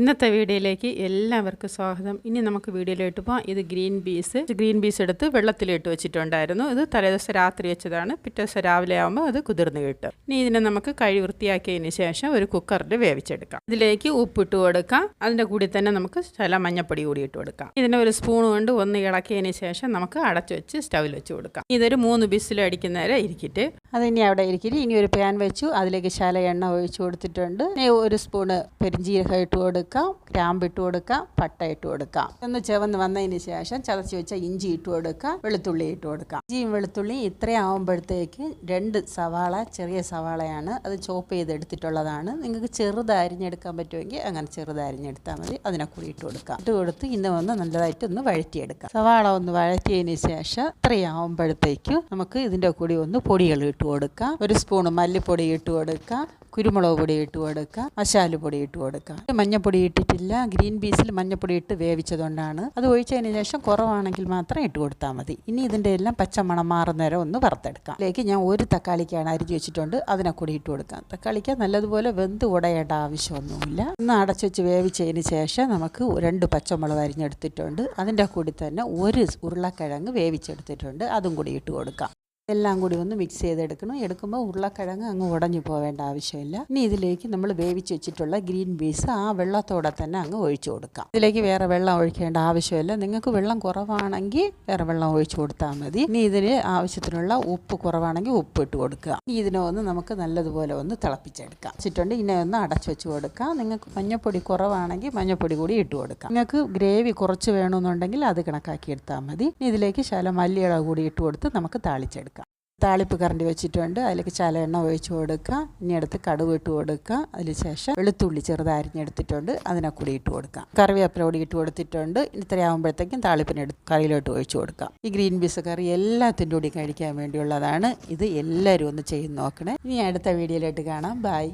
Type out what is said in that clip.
ഇന്നത്തെ വീഡിയോയിലേക്ക് എല്ലാവർക്കും സ്വാഗതം. ഇനി നമുക്ക് വീഡിയോയിലോട്ട് പോകാം ഇത് ഗ്രീൻ പീസ്. ഗ്രീൻ പീസ് എടുത്ത് വെള്ളത്തിലിട്ട് വെച്ചിട്ടുണ്ടായിരുന്നു. ഇത് തലേദിവസം രാത്രി വെച്ചതാണ്. പിറ്റേ ദിവസം രാവിലെ ആകുമ്പോൾ അത് കുതിർന്ന് കിട്ടും. ഇനി ഇതിനെ നമുക്ക് കഴി വൃത്തിയാക്കിയതിന് ശേഷം ഒരു കുക്കറിൽ വേവിച്ചെടുക്കാം. ഇതിലേക്ക് ഉപ്പിട്ട് കൊടുക്കാം. അതിന്റെ കൂടി തന്നെ നമുക്ക് ചില മഞ്ഞപ്പൊടി കൂടി ഇട്ട് കൊടുക്കാം. ഇതിനെ ഒരു സ്പൂൺ കൊണ്ട് ഒന്ന് ഇളക്കിയതിന് ശേഷം നമുക്ക് അടച്ചു വെച്ച് സ്റ്റൗവിൽ വെച്ച് കൊടുക്കാം. ഇതൊരു മൂന്ന് ബിസിൽ അടിക്കുന്നവരെ ഇരിക്കട്ടെ. അതിനി അവിടെ ഇരിക്കിട്ട്. ഇനി ഒരു പാൻ വെച്ചു. അതിലേക്ക് ശല എണ്ണ ഒഴിച്ചു കൊടുത്തിട്ടുണ്ട്. ഒരു സ്പൂണ് പെരിഞ്ചീരകം ഇട്ട് കൊടുക്കാം ഗ്രാമ്പ് ഇട്ട് കൊടുക്കാം പട്ട ഇട്ട് കൊടുക്കാം. ഒന്ന് ചുവന്ന് വന്നതിന് ശേഷം ചതച്ച് വെച്ച ഇഞ്ചി ഇട്ട് കൊടുക്കാം വെളുത്തുള്ളി ഇട്ട് കൊടുക്കാം. ഇഞ്ചിയും വെളുത്തുള്ളിയും ഇത്രയും ആവുമ്പോഴത്തേക്ക് രണ്ട് സവാള ചെറിയ സവാളയാണ് അത് ചോപ്പ് ചെയ്ത് എടുത്തിട്ടുള്ളതാണ് നിങ്ങൾക്ക് ചെറുത് അരിഞ്ഞെടുക്കാൻ പറ്റുമെങ്കിൽ അങ്ങനെ ചെറുത് അരിഞ്ഞെടുത്താൽ മതി. അതിനെ കൂടി ഇട്ട് കൊടുക്കാം. ഇട്ട് കൊടുത്ത് ഇന്ന് വന്ന് നല്ലതായിട്ട് ഒന്ന് വഴറ്റിയെടുക്കാം. സവാള ഒന്ന് വഴറ്റിയതിന് ശേഷം ഇത്രയും ആവുമ്പോഴത്തേക്കും നമുക്ക് ഇതിന്റെ കൂടി ഒന്ന് പൊടികൾ ഇട്ട് കൊടുക്കാം. ഒരു സ്പൂണ് മല്ലിപ്പൊടി ഇട്ട് കൊടുക്കാം. കുരുമുളക് പൊടി ഇട്ട് കൊടുക്കുക മസാല പൊടി ഇട്ട് കൊടുക്കുക. മഞ്ഞപ്പൊടി ഇട്ടിട്ടില്ല ഗ്രീൻ പീസിൽ മഞ്ഞപ്പൊടി ഇട്ട് വേവിച്ചതുകൊണ്ടാണ്. അത് ഒഴിച്ചതിന് ശേഷം കുറവാണെങ്കിൽ മാത്രം ഇട്ട് കൊടുത്താൽ മതി. ഇനി ഇതിന്റെ എല്ലാം പച്ചമണം മാറുന്നേരം ഒന്ന് വറുത്തെടുക്കാം. അതിലേക്ക് ഞാൻ ഒരു തക്കാളിക്കാണ് അരിഞ്ഞ് വെച്ചിട്ടുണ്ട്. അതിനെ കൂടി ഇട്ട് കൊടുക്കാം. തക്കാളിക്ക് നല്ലതുപോലെ വെന്ത് ഉടയേണ്ട ആവശ്യമൊന്നുമില്ല. ഒന്ന് അടച്ചു വെച്ച് വേവിച്ചതിന് ശേഷം നമുക്ക് രണ്ട് പച്ചമുളക് അരിഞ്ഞെടുത്തിട്ടുണ്ട്. അതിന്റെ കൂടി തന്നെ ഒരു ഉരുളക്കിഴങ്ങ് വേവിച്ചെടുത്തിട്ടുണ്ട്. അതും കൂടി ഇട്ട് കൊടുക്കാം. എല്ലാം കൂടി ഒന്ന് മിക്സ് ചെയ്തെടുക്കണം. എടുക്കുമ്പോൾ ഉരുളക്കിഴങ്ങ് അങ്ങ് ഉടഞ്ഞു പോവേണ്ട ആവശ്യമില്ല. ഇനി ഇതിലേക്ക് നമ്മൾ വേവിച്ച് വെച്ചിട്ടുള്ള ഗ്രീൻ പീസ് ആ വെള്ളത്തോടെ തന്നെ അങ്ങ് ഒഴിച്ചു കൊടുക്കാം. ഇതിലേക്ക് വേറെ വെള്ളം ഒഴിക്കേണ്ട ആവശ്യമില്ല. നിങ്ങൾക്ക് വെള്ളം കുറവാണെങ്കിൽ വേറെ വെള്ളം ഒഴിച്ചു കൊടുത്താൽ മതി. ഇനി ഇതിന് ആവശ്യത്തിനുള്ള ഉപ്പ് കുറവാണെങ്കിൽ ഉപ്പ് ഇട്ട് കൊടുക്കുക. ഇനി ഇതിനെ ഒന്ന് നമുക്ക് നല്ലതുപോലെ ഒന്ന് തിളപ്പിച്ചെടുക്കാം. വെച്ചിട്ടുണ്ട്. ഇതിനെ ഒന്ന് അടച്ചു വെച്ച് കൊടുക്കാം. നിങ്ങൾക്ക് മഞ്ഞപ്പൊടി കുറവാണെങ്കിൽ മഞ്ഞപ്പൊടി കൂടി ഇട്ട് കൊടുക്കാം. നിങ്ങൾക്ക് ഗ്രേവി കുറച്ച് വേണമെന്നുണ്ടെങ്കിൽ അത് കണക്കാക്കി എടുത്താൽ മതി. ഇനി ഇതിലേക്ക് ശല മല്ലിയിള കൂടി ഇട്ട് കൊടുത്ത് നമുക്ക് താളിച്ചെടുക്കാം. താളിപ്പ് കറണ്ടി വെച്ചിട്ടുണ്ട്. അതിലേക്ക് ചല എണ്ണ ഒഴിച്ച് കൊടുക്കുക. ഇനി അടുത്ത് കടുവ് ഇട്ട് കൊടുക്കുക. അതിന് ശേഷം വെളുത്തുള്ളി ചെറുതരിഞ്ഞെടുത്തിട്ടുണ്ട് അതിനെ കൂടി ഇട്ട് കൊടുക്കാം കറിവേപ്പില കൂടി ഇട്ട് കൊടുത്തിട്ടുണ്ട്. ഇത്രയാകുമ്പോഴത്തേക്കും താളിപ്പിന് എടുത്ത് കറിയിലോട്ട് ഒഴിച്ച് കൊടുക്കാം ഈ ഗ്രീൻ പീസ് കറി എല്ലാത്തിന്റെ കൂടി കഴിക്കാൻ വേണ്ടിയുള്ളതാണ്. ഇത് എല്ലാവരും ഒന്ന് ചെയ്ത് നോക്കണേ. ഇനി അടുത്ത വീഡിയോയിലോട്ട് കാണാം. ബൈ